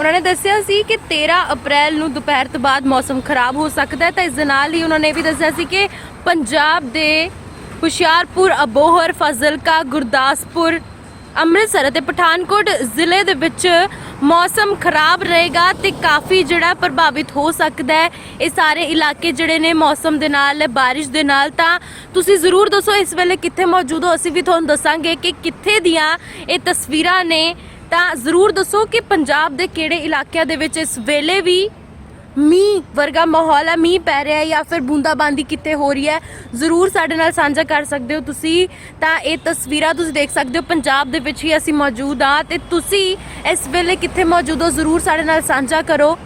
ਉਹਨਾਂ ਨੇ ਦੱਸਿਆ ਸੀ ਕਿ 13 ਅਪ੍ਰੈਲ ਨੂੰ ਦੁਪਹਿਰ ਤੋਂ ਬਾਅਦ ਮੌਸਮ ਖਰਾਬ ਹੋ ਸਕਦਾ ਹੈ, ਤਾਂ ਇਸ ਦੇ ਨਾਲ ਹੀ ਉਹਨਾਂ ਨੇ ਇਹ ਵੀ ਦੱਸਿਆ ਸੀ ਕਿ ਪੰਜਾਬ ਦੇ ਹੁਸ਼ਿਆਰਪੁਰ, ਅਬੋਹਰ, ਫਾਜ਼ਿਲਕਾ, ਗੁਰਦਾਸਪੁਰ, ਅੰਮ੍ਰਿਤਸਰ ਅਤੇ ਪਠਾਨਕੋਟ ਜ਼ਿਲ੍ਹੇ ਦੇ ਵਿੱਚ ਮੌਸਮ ਖਰਾਬ ਰਹੇਗਾ ਤੇ ਕਾਫੀ ਜਿਹੜਾ ਪ੍ਰਭਾਵਿਤ ਹੋ ਸਕਦਾ ਹੈ। ਇਹ ਸਾਰੇ ਇਲਾਕੇ ਜਿਹੜੇ ਨੇ ਮੌਸਮ ਦੇ ਨਾਲ, ਬਾਰਿਸ਼ ਦੇ ਨਾਲ, ਤਾਂ ਤੁਸੀਂ ਜ਼ਰੂਰ ਦੱਸੋ ਇਸ ਵੇਲੇ ਕਿੱਥੇ ਮੌਜੂਦ ਹੋ? ਅਸੀਂ ਵੀ ਤੁਹਾਨੂੰ ਦੱਸਾਂਗੇ ਕਿ ਕਿੱਥੇ ਦੀਆਂ ਇਹ ਤਸਵੀਰਾਂ ਨੇ ਤਾਂ ਜ਼ਰੂਰ ਦੱਸੋ ਕਿ ਪੰਜਾਬ ਦੇ ਕਿਹੜੇ ਇਲਾਕਿਆਂ ਦੇ ਵਿੱਚ ਇਸ ਵੇਲੇ ਵੀ ਮੀਂਹ ਵਰਗਾ ਮਾਹੌਲ ਹੈ? ਮੀਂਹ ਪੈ ਰਿਹਾ ਹੈ ਜਾਂ ਫਿਰ ਬੂੰਦਾਬਾਂਦੀ ਕਿੱਥੇ ਹੋ ਰਹੀ ਹੈ? ਜ਼ਰੂਰ ਸਾਡੇ ਨਾਲ ਸਾਂਝਾ ਕਰ ਸਕਦੇ ਹੋ ਤੁਸੀਂ। ਤਾਂ ਇਹ ਤਸਵੀਰਾਂ ਤੁਸੀਂ ਦੇਖ ਸਕਦੇ ਹੋ, ਪੰਜਾਬ ਦੇ ਵਿੱਚ ਹੀ ਅਸੀਂ ਮੌਜੂਦ ਹਾਂ ਤੇ ਤੁਸੀਂ ਇਸ ਵੇਲੇ ਕਿੱਥੇ ਮੌਜੂਦ ਹੋ? ਜ਼ਰੂਰ ਸਾਡੇ ਨਾਲ ਸਾਂਝਾ ਕਰੋ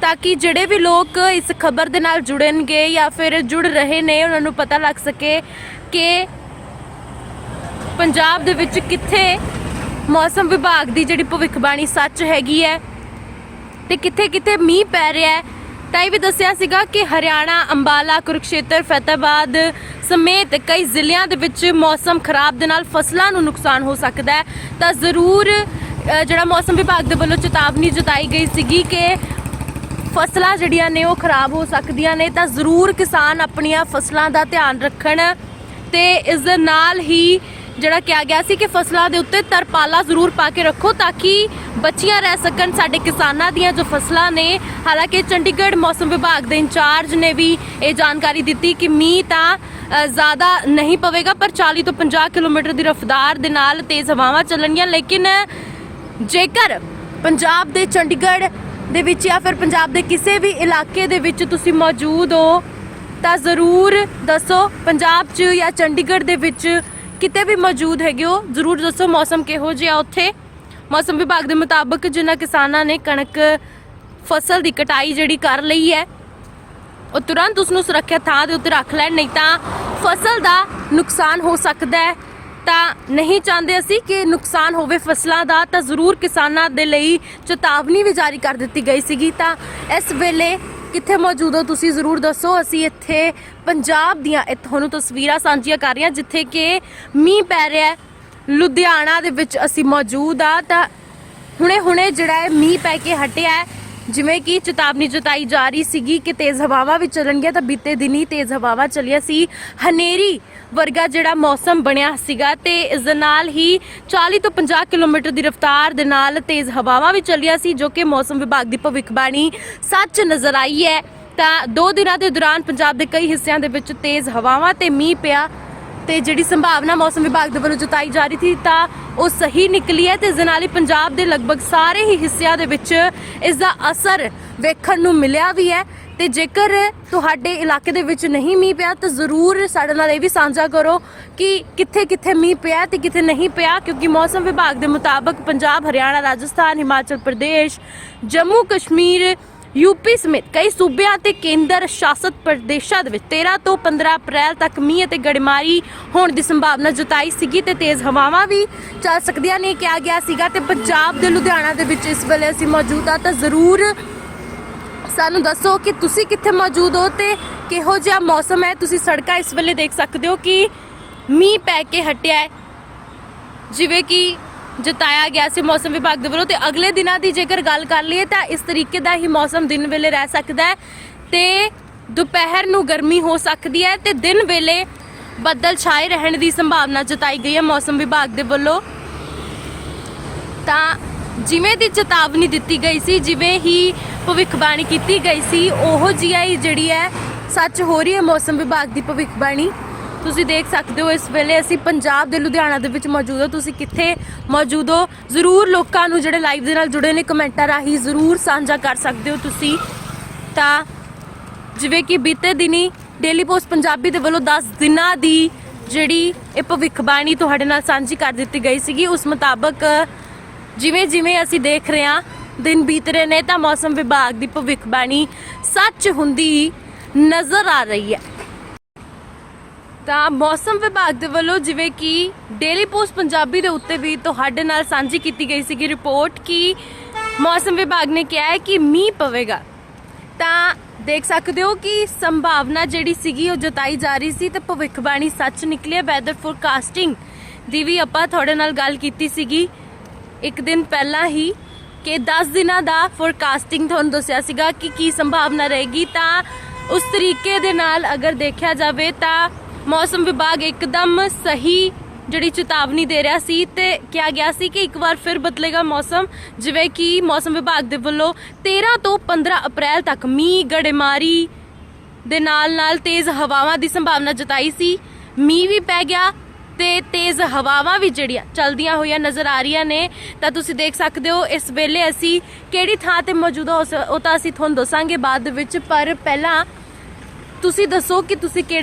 ਤਾਂ ਕਿ ਜਿਹੜੇ ਵੀ ਲੋਕ ਇਸ ਖਬਰ ਦੇ ਨਾਲ ਜੁੜਨਗੇ ਜਾਂ ਫਿਰ ਜੁੜ ਰਹੇ ਨੇ, ਉਹਨਾਂ ਨੂੰ ਪਤਾ ਲੱਗ ਸਕੇ ਕਿ ਪੰਜਾਬ ਦੇ ਵਿੱਚ ਕਿੱਥੇ ਮੌਸਮ ਵਿਭਾਗ ਦੀ ਜਿਹੜੀ ਭਵਿੱਖਬਾਣੀ ਸੱਚ ਹੈਗੀ ਹੈ ਤੇ ਕਿੱਥੇ ਕਿੱਥੇ ਮੀਂਹ ਪੈ ਰਿਹਾ ਹੈ, ਤਾਂ ਇਹ ਵੀ ਦੱਸਿਆ ਸੀਗਾ ਕਿ ਹਰਿਆਣਾ, ਅੰਬਾਲਾ, ਕੁਰਕਸ਼ੇਤਰ ਫਤਿਹਬਾਦ ਸਮੇਤ ਕਈ ਜ਼ਿਲ੍ਹਿਆਂ ਦੇ ਵਿੱਚ ਮੌਸਮ ਖਰਾਬ ਦੇ ਨਾਲ ਫਸਲਾਂ ਨੂੰ ਨੁਕਸਾਨ ਹੋ ਸਕਦਾ ਹੈ। ਤਾਂ ਜ਼ਰੂਰ ਜਿਹੜਾ ਮੌਸਮ ਵਿਭਾਗ ਦੇ ਵੱਲੋਂ ਚੇਤਾਵਨੀ ਜਤਾਈ ਗਈ ਸੀਗੀ ਕਿ ਫਸਲਾਂ ਜਿਹੜੀਆਂ ਨੇ ਉਹ ਖਰਾਬ ਹੋ ਸਕਦੀਆਂ ਨੇ, ਤਾਂ ਜ਼ਰੂਰ ਕਿਸਾਨ ਆਪਣੀਆਂ ਫਸਲਾਂ ਦਾ ਧਿਆਨ ਰੱਖਣ ਤੇ ਇਸ ਦੇ ਨਾਲ ਹੀ ਜਿਹੜਾ ਕਿਹਾ ਗਿਆ ਸੀ ਕਿ ਫਸਲਾਂ ਦੇ ਉੱਤੇ ਤਰਪਾਲਾ ਜ਼ਰੂਰ ਪਾ ਕੇ ਰੱਖੋ ਤਾਂ ਕਿ ਬੱਚੀਆਂ ਰਹਿ ਸਕਣ ਸਾਡੇ ਕਿਸਾਨਾਂ ਦੀਆਂ ਜੋ ਫਸਲਾਂ ਨੇ। ਹਾਲਾਂਕਿ ਚੰਡੀਗੜ੍ਹ ਮੌਸਮ ਵਿਭਾਗ ਦੇ ਇੰਚਾਰਜ ਨੇ ਵੀ ਇਹ ਜਾਣਕਾਰੀ ਦਿੱਤੀ ਕਿ ਮੀਂਹ ਤਾਂ ਜ਼ਿਆਦਾ ਨਹੀਂ ਪਵੇਗਾ, ਪਰ 40 ਤੋਂ 50 ਕਿਲੋਮੀਟਰ ਦੀ ਰਫ਼ਤਾਰ ਦੇ ਨਾਲ ਤੇਜ਼ ਹਵਾਵਾਂ ਚੱਲਣਗੀਆਂ। ਲੇਕਿਨ ਜੇਕਰ ਪੰਜਾਬ ਦੇ ਚੰਡੀਗੜ੍ਹ ਦੇ ਵਿੱਚ ਜਾਂ ਫਿਰ ਪੰਜਾਬ ਦੇ ਕਿਸੇ ਵੀ ਇਲਾਕੇ ਦੇ ਵਿੱਚ ਤੁਸੀਂ ਮੌਜੂਦ ਹੋ, ਤਾਂ ਜ਼ਰੂਰ ਦੱਸੋ, ਪੰਜਾਬ 'ਚ ਜਾਂ ਚੰਡੀਗੜ੍ਹ ਦੇ ਵਿੱਚ ਕਿਤੇ ਵੀ ਮੌਜੂਦ ਹੈਗੇ ਹੋ, ਜ਼ਰੂਰ ਦੱਸੋ ਮੌਸਮ ਕਿਹੋ ਜਿਹਾ ਉੱਥੇ। ਮੌਸਮ ਵਿਭਾਗ ਦੇ ਮੁਤਾਬਕ ਜਿਨ੍ਹਾਂ ਕਿਸਾਨਾਂ ਨੇ ਕਣਕ ਫਸਲ ਦੀ ਕਟਾਈ ਜਿਹੜੀ ਕਰ ਲਈ ਹੈ, ਉਹ ਤੁਰੰਤ ਉਸ ਨੂੰ ਸੁਰੱਖਿਅਤ ਥਾਂ ਦੇ ਉੱਤੇ ਰੱਖ ਲੈਣ, ਨਹੀਂ ਤਾਂ ਫਸਲ ਦਾ ਨੁਕਸਾਨ ਹੋ ਸਕਦਾ ਹੈ। ਤਾਂ ਨਹੀਂ ਚਾਹੁੰਦੇ ਅਸੀਂ ਕਿ ਨੁਕਸਾਨ ਹੋਵੇ ਫਸਲਾਂ ਦਾ, ਤਾਂ ਜ਼ਰੂਰ ਕਿਸਾਨਾਂ ਦੇ ਲਈ ਚੇਤਾਵਨੀ ਵੀ ਜਾਰੀ ਕਰ ਦਿੱਤੀ ਗਈ ਸੀਗੀ। ਤਾਂ ਇਸ ਵੇਲੇ ਕਿੱਥੇ ਮੌਜੂਦ ਹੋ ਤੁਸੀਂ ਜ਼ਰੂਰ ਦੱਸੋ। ਅਸੀਂ ਇੱਥੇ ਪੰਜਾਬ ਦੀਆਂ ਇਹ ਤੁਹਾਨੂੰ ਤਸਵੀਰਾਂ ਸਾਂਝੀਆਂ ਕਰ ਰਹੇ ਹਾਂ ਜਿੱਥੇ ਕਿ ਮੀਂਹ ਪੈ ਰਿਹਾ ਹੈ। ਲੁਧਿਆਣਾ ਦੇ ਵਿੱਚ ਅਸੀਂ ਮੌਜੂਦ ਆ ਤਾਂ ਹੁਣੇ ਹੁਣੇ ਜਿਹੜਾ ਹੈ ਮੀਂਹ ਪੈ ਕੇ ਹਟਿਆ ਹੈ, ਜਿਵੇਂ ਕਿ ਚੇਤਾਵਨੀ ਜਤਾਈ ਜਾ ਰਹੀ ਸੀਗੀ ਕਿ ਤੇਜ਼ ਹਵਾਵਾਂ ਵੀ ਚੱਲਣਗੀਆਂ ਤਾਂ ਬੀਤੇ ਦਿਨੀ ਤੇਜ਼ ਹਵਾਵਾਂ ਚੱਲੀਆਂ ਸੀ। ਹਨੇਰੀ ਵਰਗਾ ਜਿਹੜਾ ਮੌਸਮ ਬਣਿਆ ਸੀਗਾ ਤੇ ਇਸ ਦੇ ਨਾਲ ਹੀ 40 ਤੋਂ 50 ਕਿਲੋਮੀਟਰ ਦੀ ਰਫ਼ਤਾਰ ਦੇ ਨਾਲ ਤੇਜ਼ ਹਵਾਵਾਂ ਵੀ ਚੱਲੀਆਂ ਸੀ, ਜੋ ਕਿ ਮੌਸਮ ਵਿਭਾਗ ਦੀ ਭਵਿੱਖਬਾਣੀ ਸੱਚ ਨਜ਼ਰ ਆਈ ਹੈ। ਤਾਂ ਦੋ ਦਿਨਾਂ ਦੇ ਦੌਰਾਨ ਪੰਜਾਬ ਦੇ ਕਈ ਹਿੱਸਿਆਂ ਦੇ ਵਿੱਚ ਤੇਜ਼ ਹਵਾਵਾਂ ਤੇ ਮੀਂਹ ਪਿਆ ਤੇ ਜਿਹੜੀ ਸੰਭਾਵਨਾ ਮੌਸਮ ਵਿਭਾਗ ਦੇ ਵੱਲੋਂ ਜਤਾਈ ਜਾ ਰਹੀ ਸੀ, ਤਾਂ ਉਹ ਸਹੀ ਨਿਕਲੀ ਹੈ ਤੇ ਇਸ ਦੇ ਨਾਲ ਹੀ ਪੰਜਾਬ ਦੇ ਲਗਭਗ ਸਾਰੇ ਹੀ ਹਿੱਸਿਆਂ ਦੇ ਵਿੱਚ ਇਸ ਦਾ ਅਸਰ ਵੇਖਣ ਨੂੰ ਮਿਲਿਆ ਵੀ ਹੈ। ਤੇ ਜੇਕਰ ਤੁਹਾਡੇ ਇਲਾਕੇ ਦੇ ਵਿੱਚ ਨਹੀਂ ਮੀਂਹ ਪਿਆ, ਤਾਂ ਜ਼ਰੂਰ ਸਾਡੇ ਨਾਲ ਇਹ ਵੀ ਸਾਂਝਾ ਕਰੋ ਕਿ ਕਿੱਥੇ ਕਿੱਥੇ ਮੀਂਹ ਪਿਆ ਤੇ ਕਿੱਥੇ ਨਹੀਂ ਪਿਆ, ਕਿਉਂਕਿ ਮੌਸਮ ਵਿਭਾਗ ਦੇ ਮੁਤਾਬਕ ਪੰਜਾਬ, ਹਰਿਆਣਾ, ਰਾਜਸਥਾਨ, ਹਿਮਾਚਲ ਪ੍ਰਦੇਸ਼, ਜੰਮੂ ਕਸ਼ਮੀਰ, ਯੂਪੀ ਸਮੇਤ ਕਈ ਸੂਬਿਆਂ ਤੇ ਕੇਂਦਰ ਸ਼ਾਸਤ ਪ੍ਰਦੇਸ਼ਾਂ ਦੇ ਵਿੱਚ 13 ਤੋਂ 15 ਅਪ੍ਰੈਲ ਤੱਕ ਮੀਂਹ ਅਤੇ ਗੜੇਮਾਰੀ ਹੋਣ ਦੀ ਸੰਭਾਵਨਾ ਜਤਾਈ ਸੀਗੀ ਤੇ ਤੇਜ਼ ਹਵਾਵਾਂ ਵੀ ਚੱਲ ਸਕਦੀਆਂ ਨੇ ਕਿਹਾ ਗਿਆ ਸੀਗਾ ਤੇ ਪੰਜਾਬ ਦੇ ਲੁਧਿਆਣਾ ਦੇ ਵਿੱਚ ਇਸ ਵੇਲੇ ਅਸੀਂ ਮੌਜੂਦ ਆ ਤਾਂ ਜ਼ਰੂਰ ਸਾਨੂੰ ਦੱਸੋ ਕਿ ਤੁਸੀਂ ਕਿੱਥੇ ਮੌਜੂਦ ਹੋ ਤੇ ਕਿਹੋ ਜਿਹਾ ਮੌਸਮ ਹੈ? ਤੁਸੀਂ ਸੜਕਾਂ ਇਸ ਵੇਲੇ ਦੇਖ ਸਕਦੇ ਹੋ ਕਿ ਮੀਂਹ ਪੈ ਕੇ ਹਟਿਆ ਹੈ। ਜਿਵੇਂ ਕਿ ਜਤਾਇਆ ਗਿਆ ਸੀ ਮੌਸਮ ਵਿਭਾਗ ਦੇ ਵੱਲੋਂ ਤੇ ਅਗਲੇ ਦਿਨਾਂ ਦੀ ਜੇਕਰ ਗੱਲ ਕਰ ਲਈਏ ਤਾਂ ਇਸ ਤਰੀਕੇ ਦਾ ਹੀ ਮੌਸਮ ਦਿਨ ਵੇਲੇ ਰਹਿ ਸਕਦਾ ਹੈ ਤੇ ਦੁਪਹਿਰ ਨੂੰ ਗਰਮੀ ਹੋ ਸਕਦੀ ਹੈ ਤੇ ਦਿਨ ਵੇਲੇ ਬੱਦਲ ਛਾਏ ਰਹਿਣ ਦੀ ਸੰਭਾਵਨਾ ਜਤਾਈ ਗਈ ਹੈ ਮੌਸਮ ਵਿਭਾਗ ਦੇ ਵੱਲੋਂ। ਤਾਂ ਜਿਵੇਂ ਦੀ ਚੇਤਾਵਨੀ ਦਿੱਤੀ ਗਈ ਸੀ, ਜਿਵੇਂ ਹੀ ਭਵਿੱਖਬਾਣੀ ਕੀਤੀ ਗਈ ਸੀ, ਉਹੋ ਜਿਹੀ ਜਿਹੜੀ ਹੈ ਸੱਚ ਹੋ ਰਹੀ ਹੈ ਮੌਸਮ ਵਿਭਾਗ ਦੀ ਭਵਿੱਖਬਾਣੀ। ਤੁਸੀਂ ਦੇਖ ਸਕਦੇ ਹੋ, ਇਸ ਵੇਲੇ ਅਸੀਂ ਪੰਜਾਬ ਦੇ ਲੁਧਿਆਣਾ ਦੇ ਵਿੱਚ ਮੌਜੂਦ ਹੋ। ਤੁਸੀਂ ਕਿੱਥੇ ਮੌਜੂਦ ਹੋ? ਜ਼ਰੂਰ ਲੋਕਾਂ ਨੂੰ ਜਿਹੜੇ ਲਾਈਵ ਦੇ ਨਾਲ ਜੁੜੇ ਨੇ ਕਮੈਂਟਾਂ ਰਾਹੀਂ ਜ਼ਰੂਰ ਸਾਂਝਾ ਕਰ ਸਕਦੇ ਹੋ ਤੁਸੀਂ। ਤਾਂ ਜਿਵੇਂ ਕਿ ਬੀਤੇ ਦਿਨੀ ਡੇਲੀ ਪੋਸਟ ਪੰਜਾਬੀ ਦੇ ਵੱਲੋਂ 10 ਦਿਨਾਂ ਦੀ ਜਿਹੜੀ ਇਹ ਭਵਿੱਖਬਾਣੀ ਤੁਹਾਡੇ ਨਾਲ ਸਾਂਝੀ ਕਰ ਦਿੱਤੀ ਗਈ ਸੀਗੀ। ਉਸ ਮੁਤਾਬਕ ਜਿਵੇਂ ਜਿਵੇਂ ਅਸੀਂ ਦੇਖ ਰਹੇ ਹਾਂ, ਦਿਨ ਬੀਤ ਰਹੇ ਨੇ ਤਾਂ ਮੌਸਮ ਵਿਭਾਗ ਦੀ ਭਵਿੱਖਬਾਣੀ ਸੱਚ ਹੁੰਦੀ ਨਜ਼ਰ ਆ ਰਹੀ ਹੈ। ਤਾਂ ਮੌਸਮ ਵਿਭਾਗ ਦੇ ਵੱਲੋਂ ਜਿਵੇਂ ਕਿ ਡੇਲੀ ਪੋਸਟ ਪੰਜਾਬੀ ਦੇ ਉੱਤੇ ਵੀ ਤੁਹਾਡੇ ਨਾਲ ਸਾਂਝੀ ਕੀਤੀ ਗਈ ਸੀਗੀ ਰਿਪੋਰਟ ਕਿ ਮੌਸਮ ਵਿਭਾਗ ਨੇ ਕਿਹਾ ਹੈ ਕਿ ਮੀਂਹ ਪਵੇਗਾ। ਤਾਂ ਦੇਖ ਸਕਦੇ ਹੋ ਕਿ ਸੰਭਾਵਨਾ ਜਿਹੜੀ ਸੀਗੀ ਉਹ ਜਤਾਈ ਜਾ ਰਹੀ ਸੀ ਤੇ ਭਵਿੱਖਬਾਣੀ ਸੱਚ ਨਿਕਲੀ ਹੈ। ਵੈਦਰ ਫੋਰਕਾਸਟਿੰਗ ਦੀ ਵੀ ਆਪਾਂ ਤੁਹਾਡੇ ਨਾਲ ਗੱਲ ਕੀਤੀ ਸੀਗੀ। ਇੱਕ ਦਿਨ ਪਹਿਲਾਂ ਹੀ ਕਿ 10 ਦਿਨਾਂ ਦਾ ਫੋਰਕਾਸਟਿੰਗ ਤੁਹਾਨੂੰ ਦੱਸਿਆ ਸੀਗਾ ਕਿ ਕੀ ਸੰਭਾਵਨਾ ਰਹੇਗੀ, ਤਾਂ ਉਸ ਤਰੀਕੇ ਦੇ ਨਾਲ ਅਗਰ ਦੇਖਿਆ ਜਾਵੇ ਤਾਂ ਮੌਸਮ ਵਿਭਾਗ ਇੱਕਦਮ ਸਹੀ ਜਿਹੜੀ ਚੇਤਾਵਨੀ ਦੇ ਰਿਹਾ ਸੀ ਤੇ ਕਿਹਾ ਗਿਆ ਸੀ ਕਿ ਇੱਕ ਵਾਰ ਫਿਰ ਬਦਲੇਗਾ ਮੌਸਮ, ਜਿਵੇਂ ਕਿ ਮੌਸਮ ਵਿਭਾਗ ਦੇ ਵੱਲੋਂ 13 ਤੋਂ 15 ਅਪ੍ਰੈਲ ਤੱਕ ਮੀਂਹ, ਗੜੇਮਾਰੀ ਦੇ ਨਾਲ ਨਾਲ ਤੇਜ਼ ਹਵਾਵਾਂ ਦੀ ਸੰਭਾਵਨਾ ਜਤਾਈ ਸੀ। ਮੀਂਹ ਵੀ ਪੈ ਗਿਆ ਤੇ ਤੇਜ਼ ਹਵਾਵਾਂ ਵੀ ਜਿਹੜੀਆਂ ਚਲਦੀਆਂ ਹੋਈਆਂ ਨਜ਼ਰ ਆ ਰਹੀਆਂ ਨੇ, ਤਾਂ ਤੁਸੀਂ ਦੇਖ ਸਕਦੇ ਹੋ ਇਸ ਵੇਲੇ ਅਸੀਂ ਕਿਹੜੀ ਥਾਂ ਤੇ ਮੌਜੂਦ ਹਾਂ, ਉਸ ਉਹ ਤਾਂ ਅਸੀਂ ਤੁਹਾਨੂੰ ਦੱਸਾਂਗੇ ਬਾਅਦ ਦੇ ਵਿੱਚ, ਪਰ ਪਹਿਲਾਂ ਤੁਸੀਂ ਦੱਸੋ ਕਿ ਤੁਸੀਂ ਕਿਹੜੇ